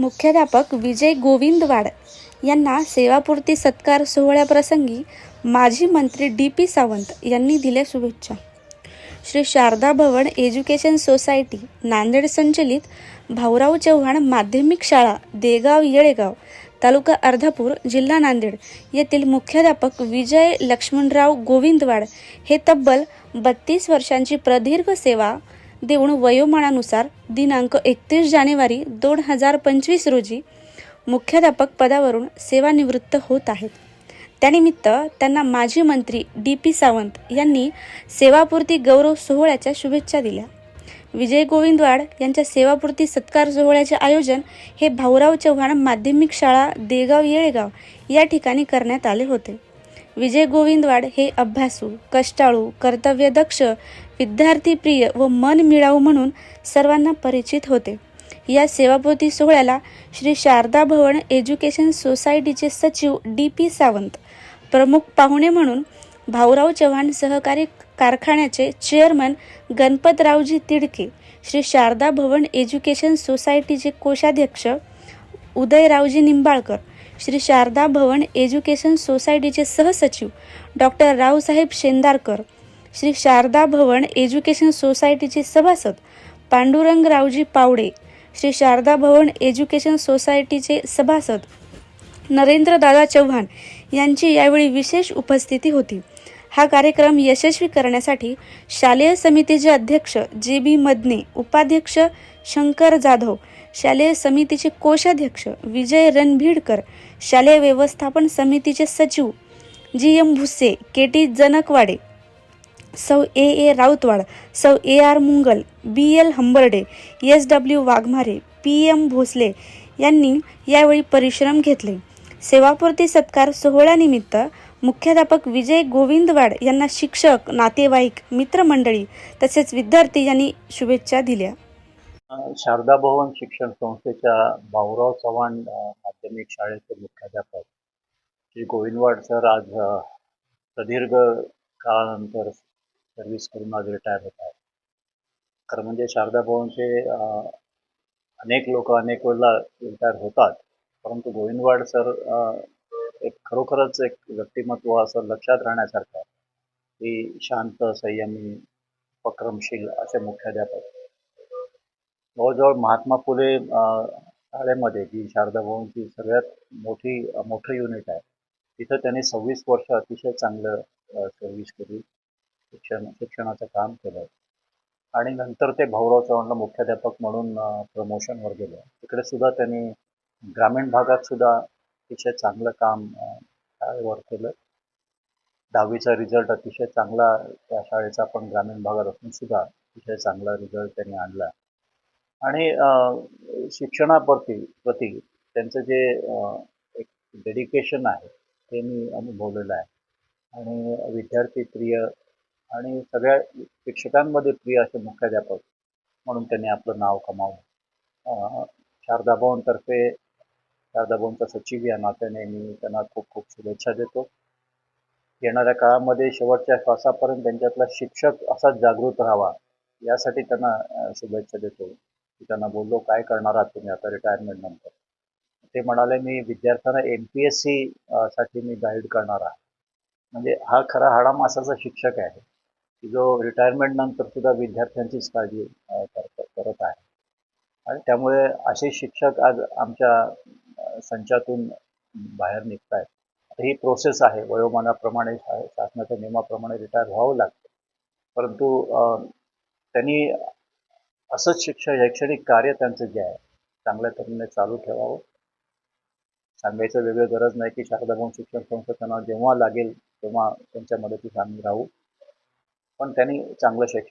मुख्याध्यापक विजय गोविंदवाड यांना सेवापूर्ती सत्कार सोहळ्याप्रसंगी माजी मंत्री डी पी सावंत यांनी दिल्या शुभेच्छा. श्री शारदा भवन एज्युकेशन सोसायटी नांदेड संचलित भाऊराव चव्हाण माध्यमिक शाळा देगाव येळेगाव तालुका अर्धापूर जिल्हा नांदेड येथील मुख्याध्यापक विजय लक्ष्मणराव गोविंदवाड हे तब्बल बत्तीस वर्षांची प्रदीर्घ सेवा देऊन वयोमानानुसार दिनांक एकतीस जानेवारी दोन हजार पंचवीस रोजी मुख्याध्यापक पदावरून सेवानिवृत्त होत आहेत. त्यानिमित्त त्यांना माजी मंत्री डी पी सावंत यांनी सेवापूर्ती गौरव सोहळ्याच्या शुभेच्छा दिल्या. विजय गोविंदवाड यांच्या सेवापूर्ती सत्कार सोहळ्याचे आयोजन हे भाऊराव चव्हाण माध्यमिक शाळा देगाव येळेगाव या ठिकाणी करण्यात आले होते. विजय गोविंदवाड हे अभ्यासू कष्टाळू कर्तव्यदक्ष विद्यार्थीप्रिय व मन मिळावू म्हणून सर्वांना परिचित होते. या सेवापोती सोहळ्याला श्री शारदा भवन एज्युकेशन सोसायटीचे सचिव डी पी सावंत प्रमुख पाहुणे म्हणून भाऊराव चव्हाण सहकारी कारखान्याचे चेअरमन गणपतरावजी तिडके श्री शारदा भवन एज्युकेशन सोसायटीचे कोषाध्यक्ष उदयरावजी निंबाळकर श्री शारदा भवन एज्युकेशन सोसायटीचे सहसचिव डॉक्टर रावसाहेब शेंदारकर श्री शारदा भवन एज्युकेशन सोसायटीचे सभासद पांडुरंगरावजी पावडे श्री शारदा भवन एज्युकेशन सोसायटीचे सभासद नरेंद्रदादा चव्हाण यांची यावेळी विशेष उपस्थिती होती. हा कार्यक्रम यशस्वी करण्यासाठी शालेय समितीचे अध्यक्ष जे बी मदने उपाध्यक्ष शंकर जाधव शालेय समितीचे कोषाध्यक्ष विजय रणभीडकर शालेय व्यवस्थापन समितीचे सचिव G M Bhuse K T Janakwade सौ ए ए राऊतवाड सौ A R Mungal B L Hambarde S W Waghmare P M Bhosale यांनी यावेळी परिश्रम घेतले. सेवापूर्ती सत्कार सोहळ्यानिमित्त मुख्याध्यापक विजय गोविंदवाड यांना शिक्षक नातेवाईक मित्रमंडळी तसेच विद्यार्थी यांनी शुभेच्छा दिल्या. शारदा भवन शिक्षण संस्थेच्या भाऊराव चव्हाण माध्यमिक शाळेचे मुख्याध्यापक श्री गोविंदवाड सर आज प्रदीर्घ काळानंतर सर्व्हिस करून आज रिटायर होत आहेत. खरं म्हणजे शारदा भवनचे अनेक लोक अनेक वेळेला रिटायर होतात. परंतु गोविंदवाड सर एक खरोखरच एक व्यक्तिमत्व असं लक्षात राहण्यासारखं आहे. की शांत संयमी उपक्रमशील असे मुख्याध्यापक. जवळजवळ महात्मा फुले शाळेमध्ये जी शारदा भवनची सगळ्यात मोठी मोठं युनिट आहे तिथं त्यांनी सव्वीस वर्ष अतिशय चांगलं सर्व्हिस केली शिक्षण शिक्षणाचं काम केलं. आणि नंतर ते भाऊराव चव्हाणला मुख्याध्यापक म्हणून प्रमोशनवर गेले. तिकडे सुद्धा त्यांनी ग्रामीण भागात सुद्धा अतिशय चांगलं काम वर शाळेवर केलं. दहावीचा रिझल्ट अतिशय चांगला त्या शाळेचा पण ग्रामीण भागात असून सुद्धा अतिशय चांगला रिझल्ट त्यांनी आणला. आणि शिक्षणापरती शिक्षणाप्रती प्रती त्यांचं जे एक डेडिकेशन आहे ते मी अनुभवलेलं आहे. आणि विद्यार्थी प्रिय आणि सगळ्या शिक्षकांमध्ये प्रिय असे मुख्याध्यापक म्हणून त्यांनी आपलं नाव कमावलं. अ, शारदा सचिव या नात्याने मी त्यांना खूप खूप शुभेच्छा देतो. येणाऱ्या काळामध्ये शेवटच्या श्वासापर्यंत त्यांच्यातला शिक्षक असा जागृत राहावा यासाठी त्यांना शुभेच्छा देतो. की त्यांना बोललो काय करणार आहात तुम्ही आता रिटायरमेंट नंतर? ते म्हणाले मी विद्यार्थ्यांना एम पी एस सी साठी मी गाईड करणार आहे. म्हणजे हा खरा हाडामासाचा शिक्षक आहे. की जो रिटायरमेंट नंतर सुद्धा विद्यार्थ्यांचीच काळजी करत करत आहे. आणि त्यामुळे असे शिक्षक आज आमच्या संचातून बाहेर निघत आहेत आता ही प्रोसेस आहे. वयोमानाप्रमाणे शासनाच्या नियमाप्रमाणे रिटायर व्हावं लागतं. परंतु त्यांनी असंच शिक्षण शैक्षणिक कार्य त्यांचं जे आहे चांगल्या तऱ्हेने चालू ठेवावं. सांगायचं वेगळं गरज नाही की शारदाभवन शिक्षण संस्था त्यांना जेव्हा लागेल तेव्हा त्यांच्या मदतीस आम्ही राहू. पण त्यांनी चांगलं शिक्षण